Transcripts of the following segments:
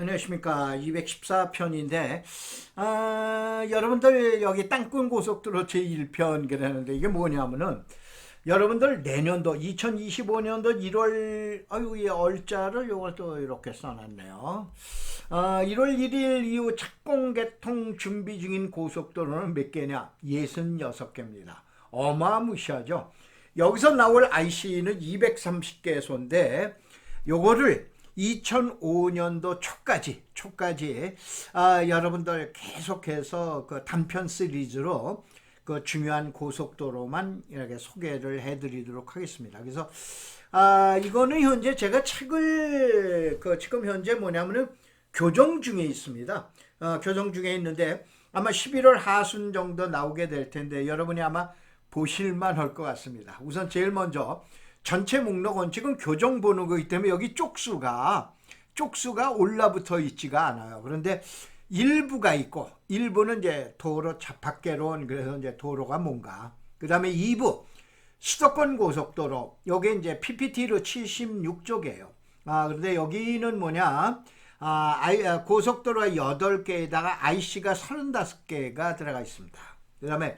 안녕하십니까. 214편인데, 아, 여러분들 여기 땅끝 고속도로 제1편 그러는데 이게 뭐냐면은, 여러분들 내년도 2025년도 1월 아유 이 얼자를 요걸 또 이렇게 써놨네요. 아, 1월 1일 이후 착공 개통 준비 중인 고속도로는 몇 개냐? 66개입니다. 어마무시하죠. 여기서 나올 IC는 230개소인데 요거를 2005년도 초까지 초까지 아, 여러분들 계속해서 그 단편 시리즈로 그 중요한 고속도로만 이렇게 소개를 해드리도록 하겠습니다. 그래서 아 이거는 현재 제가 책을 그 지금 현재 뭐냐면은 교정 중에 있습니다. 어, 교정 중에 있는데 아마 11월 하순 정도 나오게 될 텐데 여러분이 아마 보실만 할 것 같습니다. 우선 제일 먼저 전체 목록은 지금 교정 보는 거기 때문에 여기 쪽수가 쪽수가 올라붙어 있지가 않아요. 그런데 일부가 있고 일부는 이제 도로 자팍개론 그래서 이제 도로가 뭔가 그다음에 2부 수도권 고속도로 여기 이제 PPT로 76쪽이에요. 아 그런데 여기는 뭐냐 아, 아, 고속도로가 8개에다가 IC가 35개가 들어가 있습니다. 그 다음에,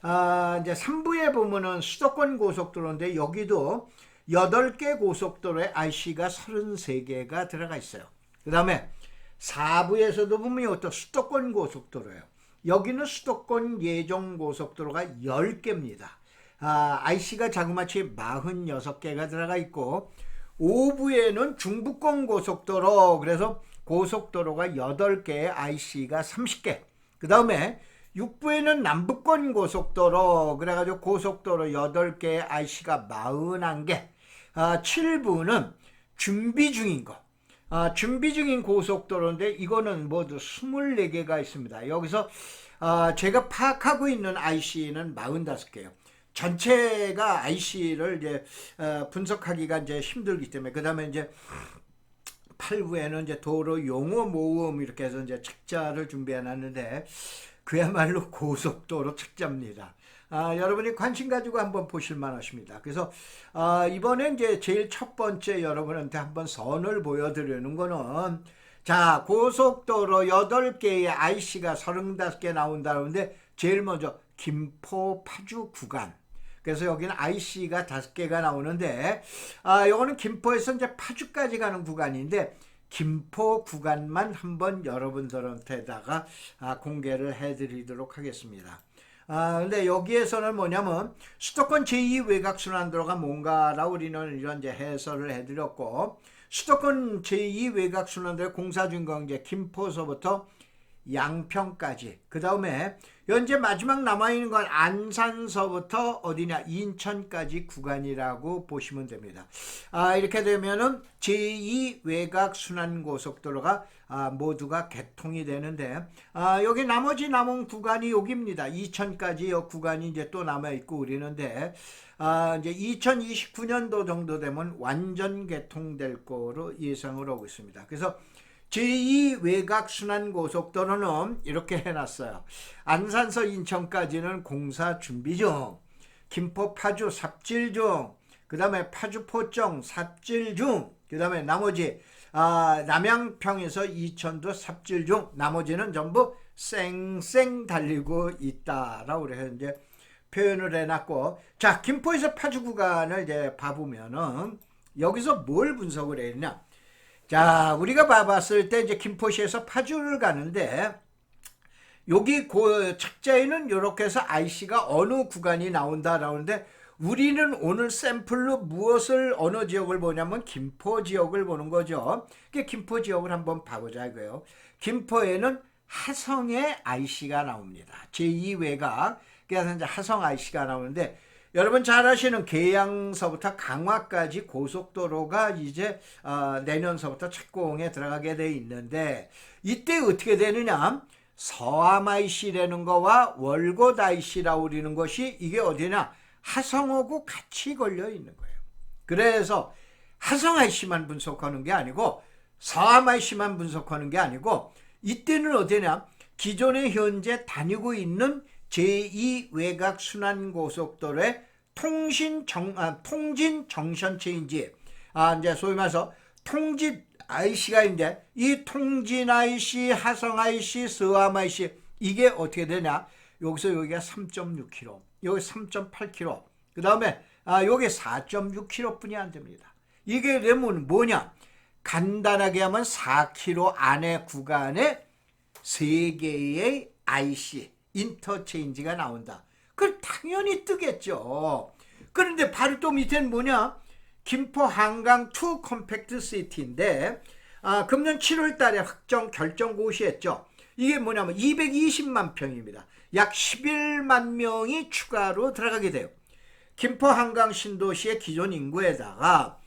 아, 이제 3부에 보면은 수도권 고속도로인데 여기도 8개 고속도로에 IC가 33개가 들어가 있어요. 그 다음에 4부에서도 보면 또 수도권 고속도로예요. 여기는 수도권 예정 고속도로가 10개입니다. 아, IC가 자그마치 46개가 들어가 있고 5부에는 중부권 고속도로 그래서 고속도로가 8개 IC가 30개 그 다음에 6부에는 남부권 고속도로 그래가지고 고속도로 8개 IC가 41개. 아, 7부는 준비 중인 거. 아, 준비 중인 고속도로인데 이거는 모두 24개가 있습니다. 여기서 아, 제가 파악하고 있는 IC는 45개예요. 전체가 IC를 이제 어, 분석하기가 이제 힘들기 때문에 그 다음에 이제 8부에는 이제 도로 용어 모음 이렇게 해서 이제 책자를 준비해 놨는데 그야말로 고속도로 책자입니다. 아, 여러분이 관심 가지고 한번 보실만 하십니다. 그래서 아, 이번에 이제 제일 첫 번째 여러분한테 한번 선을 보여드리는 거는 자 고속도로 8개의 IC가 35개 나온다는데 제일 먼저 김포 파주 구간 그래서 여기는 IC가 다섯 개가 나오는데 아 요거는 김포에서 이제 파주까지 가는 구간인데 김포 구간만 한번 여러분들한테다가 아, 공개를 해드리도록 하겠습니다. 아, 근데 여기에서는 뭐냐면 수도권 제2 외곽순환도로가 뭔가라고 우리는 이런 이제 해설을 해드렸고 수도권 제2 외곽순환도로 공사 중간 이제 김포서부터 양평까지 그 다음에 현재 마지막 남아있는 건 안산서부터 어디냐 인천까지 구간이라고 보시면 됩니다. 아, 이렇게 되면은 제2 외곽 순환 고속도로가 아, 모두가 개통이 되는데 아, 여기 나머지 남은 구간이 여기입니다. 이천까지 요 구간이 이제 또 남아 있고 그러는데 아, 이제 2029년도 정도 되면 완전 개통될 거로 예상을 하고 있습니다. 그래서 제2 외곽 순환 고속도로는 이렇게 해놨어요. 안산서 인천까지는 공사 준비 중, 김포 파주 삽질 중, 그 다음에 파주 포정 삽질 중, 그 다음에 나머지 아, 남양평에서 이천도 삽질 중, 나머지는 전부 쌩쌩 달리고 있다라고 그래서 이제 표현을 해놨고, 자 김포에서 파주 구간을 이제 봐보면은 여기서 뭘 분석을 했냐? 자, 우리가 봐봤을 때 이제 김포시에서 파주를 가는데 여기 그 책자에는 이렇게 해서 IC가 어느 구간이 나온다 나오는데 우리는 오늘 샘플로 무엇을 어느 지역을 보냐면 김포 지역을 보는 거죠. 그 김포 지역을 한번 봐보자 이거예요. 김포에는 하성의 IC가 나옵니다. 제2 외곽 그래서 이제 하성 IC가 나오는데 여러분 잘 아시는 계양서부터 강화까지 고속도로가 이제 어, 내년서부터 착공에 들어가게 돼 있는데 이때 어떻게 되느냐? IC라는 거와 IC라고 우리는 것이 이게 어디냐? 하성하고 같이 걸려 있는 거예요. 그래서 하성 IC만 분석하는 게 아니고 IC만 분석하는 게 아니고 이때는 어디냐? 기존에 현재 다니고 있는 제2 외곽 순환 고속도로의 통신 정 아, 통진 정션 체인지 아 이제 소위 말해서 통진 IC가 있는데 이 통진 IC, 하성 IC, 서암 IC 이게 어떻게 되냐? 여기서 여기가 3.6kg, 여기 3.8kg, 그 다음에 아 요게 4.6kg 뿐이 안 됩니다. 이게 되면 뭐냐? 간단하게 하면 4km 안에 구간에 세 개의 IC 인터체인지가 나온다. 그 당연히 뜨겠죠. 그런데 바로 또 밑에는 뭐냐? 김포 한강 투 컴팩트 시티인데 아, 금년 7월 달에 확정 결정 고시했죠. 이게 뭐냐면 220만 평입니다. 약 11만 명이 추가로 들어가게 돼요. 김포 한강 신도시의 기존 인구에다가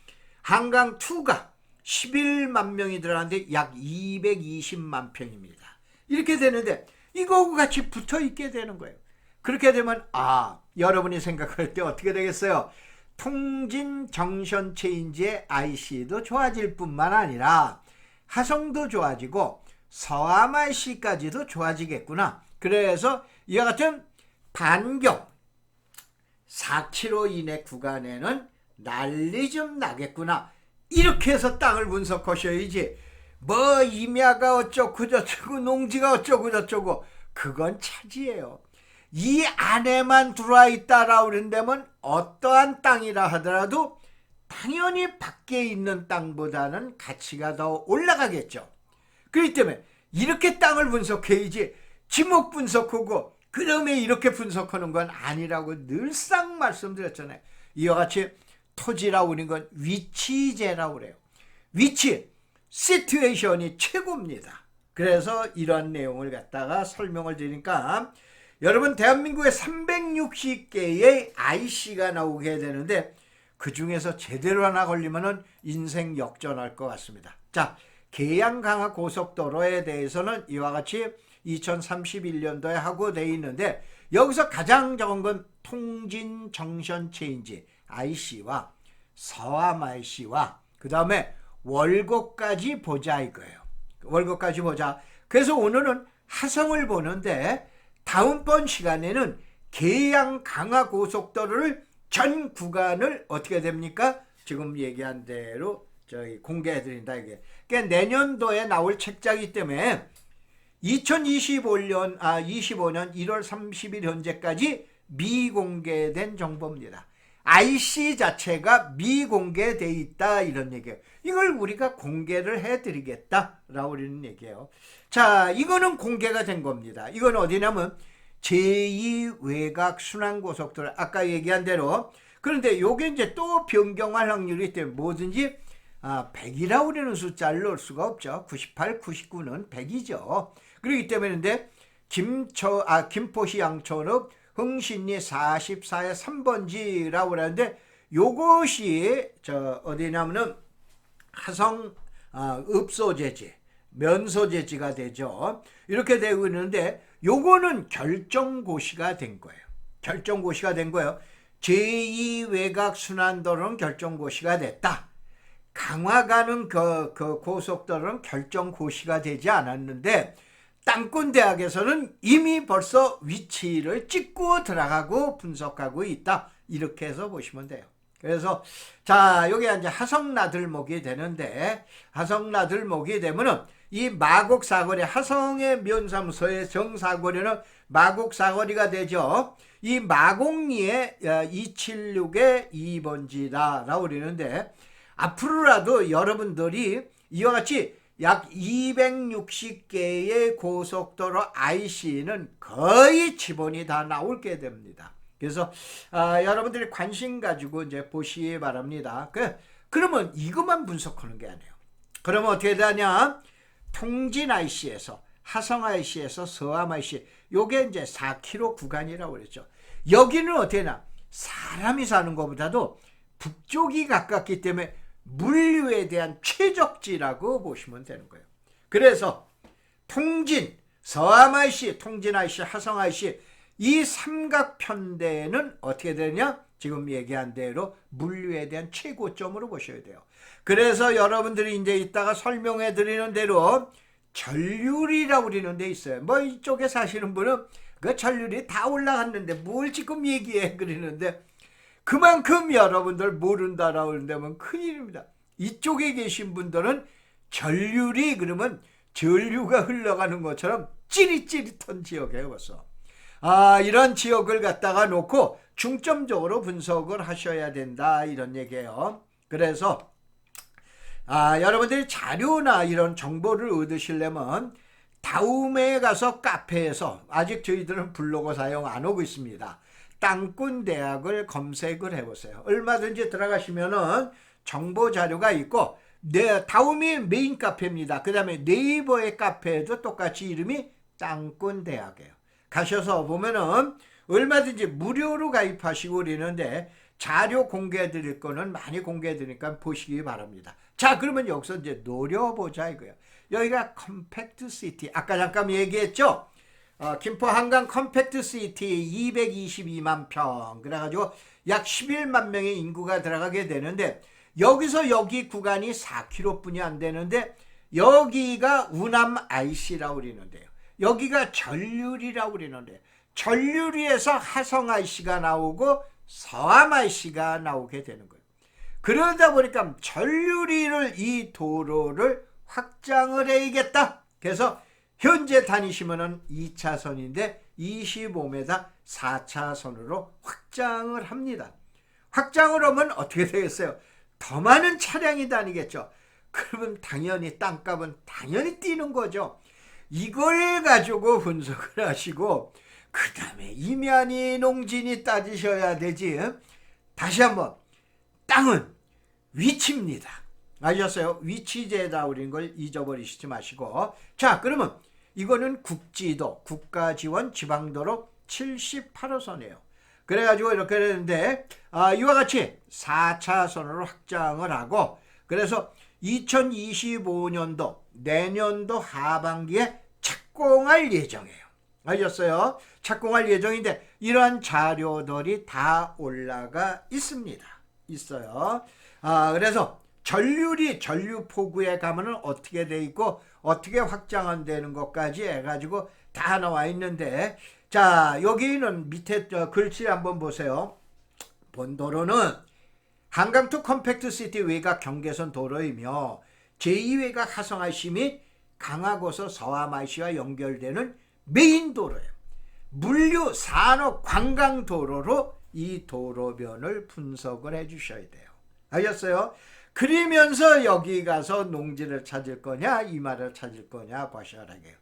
한강 2가 11만 명이 들어가는데 약 220만 평입니다. 이렇게 되는데 이거하고 같이 붙어 있게 되는 거예요. 그렇게 되면 아 여러분이 생각할 때 어떻게 되겠어요? 통진 정션 체인지의 IC도 좋아질 뿐만 아니라 하성도 좋아지고 서암 IC까지도 좋아지겠구나. 그래서 이와 같은 반경 4km 이내 구간에는 난리 좀 나겠구나. 이렇게 해서 땅을 분석하셔야지. 뭐 임야가 어쩌고 저쩌고 농지가 어쩌고 저쩌고 그건 차지예요. 이 안에만 들어와 있다라고 그런다면 어떠한 땅이라 하더라도 당연히 밖에 있는 땅보다는 가치가 더 올라가겠죠. 그렇기 때문에 이렇게 땅을 분석해야지 지목 분석하고 그 다음에 이렇게 분석하는 건 아니라고 늘상 말씀드렸잖아요. 이와 같이 토지라고 하는 건 위치제라고 그래요. 위치, 시츄에이션이 최고입니다. 그래서 이런 내용을 갖다가 설명을 드리니까 여러분 대한민국에 360개의 IC가 나오게 되는데 그 중에서 제대로 하나 걸리면은 인생 역전할 것 같습니다. 자, 계양 강화 고속도로에 대해서는 이와 같이 2031년도에 하고 돼 있는데 여기서 가장 적은 건 통진 정션 체인지 IC와 서암 IC와 그 다음에 월곡까지 보자 이거예요. 월곡까지 보자. 그래서 오늘은 하성을 보는데 다음번 시간에는 계양 강화 고속도로를 전 구간을 어떻게 됩니까? 지금 얘기한 대로 저희 공개해 드린다 이게. 그러니까 내년도에 나올 책자이기 때문에 2025년 아 25년 1월 30일 현재까지 미공개된 정보입니다. IC 자체가 미공개돼 있다 이런 얘기예요. 이걸 우리가 공개를 해드리겠다라고 그러는 얘기예요. 자, 이거는 공개가 된 겁니다. 이건 어디냐면 제2 외곽 순환고속도로 아까 얘기한 대로 그런데 요게 이제 또 변경할 확률이 때문에 뭐든지 아, 100이라고 그러는 숫자를 넣을 수가 없죠. 98, 99는 100이죠. 그렇기 때문에 근데 아 김포시 양천읍 흥신리 44의 3번지라고 그러는데 요것이 저 어디냐면은 하성 아, 읍소재지 면소재지가 되죠. 이렇게 되고 있는데 요거는 결정고시가 된 거예요. 결정고시가 된 거예요. 제2 외곽 순환도로는 결정고시가 됐다. 강화가는 그, 그 고속도로는 결정고시가 되지 않았는데 땅꾼 대학에서는 이미 벌써 위치를 찍고 들어가고 분석하고 있다. 이렇게 해서 보시면 돼요. 그래서 자 여기 이제 하성나들목이 되는데 하성나들목이 되면은 이 마곡 사거리 하성의 면사무소의 정사거리는 마곡 사거리가 되죠. 이 마곡리에 276의 2번지다라고 그러는데 앞으로라도 여러분들이 이와 같이 약 260개의 고속도로 IC는 거의 지본이 다 나올게 됩니다. 그래서 아, 여러분들이 관심 가지고 이제 보시기 바랍니다. 그 그러면 이것만 분석하는 게 아니에요. 그러면 어떻게 되냐? 통진 IC에서 하성 IC에서 서암 IC 요게 이제 4km 구간이라고 그랬죠. 여기는 어떻게 나 사람이 사는 것보다도 북쪽이 가깝기 때문에 물류에 대한 최적지라고 보시면 되는 거예요. 그래서 통진, 서암 IC, 통진 IC, 하성 IC 이 삼각편대는 어떻게 되냐? 지금 얘기한 대로 물류에 대한 최고점으로 보셔야 돼요. 그래서 여러분들이 이제 이따가 설명해 드리는 대로 전율이라고 그러는 데 있어요. 뭐 이쪽에 사시는 분은 그 전율이 다 올라갔는데 뭘 지금 얘기해 그러는데 그만큼 여러분들 모른다라고 그러면 큰일입니다. 이쪽에 계신 분들은 전류리 그러면 전류가 흘러가는 것처럼 찌릿찌릿한 지역이에요 벌써. 아 이런 지역을 갖다가 놓고 중점적으로 분석을 하셔야 된다 이런 얘기예요. 그래서 아, 여러분들이 자료나 이런 정보를 얻으시려면 다음에 가서 카페에서 아직 저희들은 블로그 사용 안 하고 있습니다. 땅꾼 대학을 검색을 해보세요. 얼마든지 들어가시면은 정보 자료가 있고 네, 다음이 메인 카페입니다. 그 다음에 네이버의 카페에도 똑같이 이름이 땅꾼 대학이에요. 가셔서 보면은 얼마든지 무료로 가입하시고 그러는데 자료 공개해 드릴 거는 많이 공개해 드리니까 보시기 바랍니다. 자, 그러면 여기서 이제 노려보자 이거예요. 여기가 컴팩트 시티. 아까 잠깐 얘기했죠? 어, 김포 한강 컴팩트 시티 222만 평. 그래가지고 약 11만 명의 인구가 들어가게 되는데 여기서 여기 구간이 4km 뿐이 안 되는데 여기가 우남 IC라고 그러는데요. 여기가 전류리라고 그러는데 전류리에서 하성 IC가 나오고 서암 IC가 나오게 되는 거예요. 그러다 보니까 전류리를 이 도로를 확장을 해야겠다. 그래서 현재 다니시면은 2차선인데 25m 4차선으로 확장을 합니다. 확장을 하면 어떻게 되겠어요? 더 많은 차량이 다니겠죠. 그러면 당연히 땅값은 당연히 뛰는 거죠. 이걸 가지고 분석을 하시고 그 다음에 임야니 농진이 따지셔야 되지. 다시 한번 땅은 위치입니다. 아셨어요? 위치제다 우린 걸 잊어버리시지 마시고 자 그러면 이거는 국지도 국가지원 지방도로 78호선이에요. 그래가지고 이렇게 되는데 아, 이와 같이 4차선으로 확장을 하고 그래서 2025년도 내년도 하반기에 착공할 예정이에요. 알겠어요? 착공할 예정인데 이러한 자료들이 다 올라가 있습니다. 있어요. 아, 그래서 전류리 전류포구에 가면은 어떻게 돼 있고 어떻게 확장한다는 것까지 해가지고 다 나와 있는데 자 여기는 밑에 저 글씨 한번 보세요. 본도로는 한강 투 컴팩트 시티 외곽 경계선 도로이며 제2외곽 하성IC 및 강화고서 서암IC와 연결되는 메인 도로예요. 물류 산업 관광 도로로 이 도로변을 분석을 해 주셔야 돼요. 알겠어요? 그러면서 여기 가서 농지를 찾을 거냐 이마를 찾을 거냐 돼요.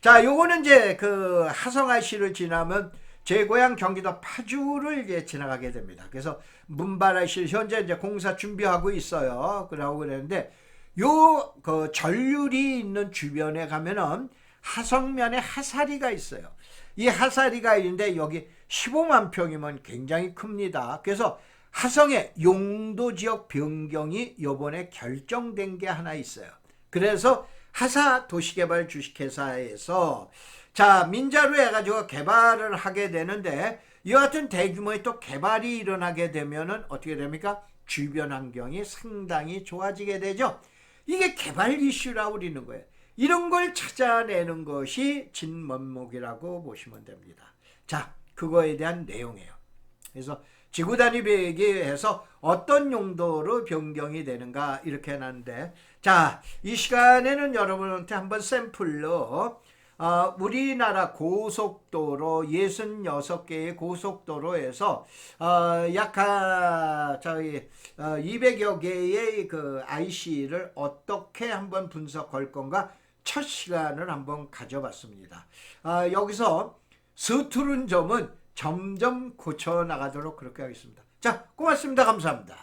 자, 요거는 이제 그 하성IC를 지나면 제 고향 경기도 파주를 이제 지나가게 됩니다. 그래서 문바라실 현재 이제 공사 준비하고 있어요. 그러고 그랬는데 요 그 전률이 있는 주변에 가면은 하성면에 하사리가 있어요. 이 하사리가 있는데 여기 15만 평이면 굉장히 큽니다. 그래서 하성의 용도 지역 변경이 요번에 결정된 게 하나 있어요. 그래서 하사 도시개발 주식회사에서 자 민자로 해가지고 개발을 하게 되는데 이와 같은 대규모의 또 개발이 일어나게 되면은 어떻게 됩니까? 주변 환경이 상당히 좋아지게 되죠. 이게 개발 이슈라고 그러는 거예요. 이런 걸 찾아내는 것이 진면목이라고 보시면 됩니다. 자, 그거에 대한 내용이에요. 그래서 지구 단위 배기 해서 어떤 용도로 변경이 되는가 이렇게 해놨는데 자, 이 시간에는 여러분한테 한번 샘플로 어, 우리나라 고속도로 66개의 고속도로에서 어, 약한 저희 어, 200여 개의 그 IC를 어떻게 한번 분석할 건가 첫 시간을 한번 가져봤습니다. 아, 여기서 서투른 점은 점점 고쳐 나가도록 그렇게 하겠습니다. 자, 고맙습니다. 감사합니다.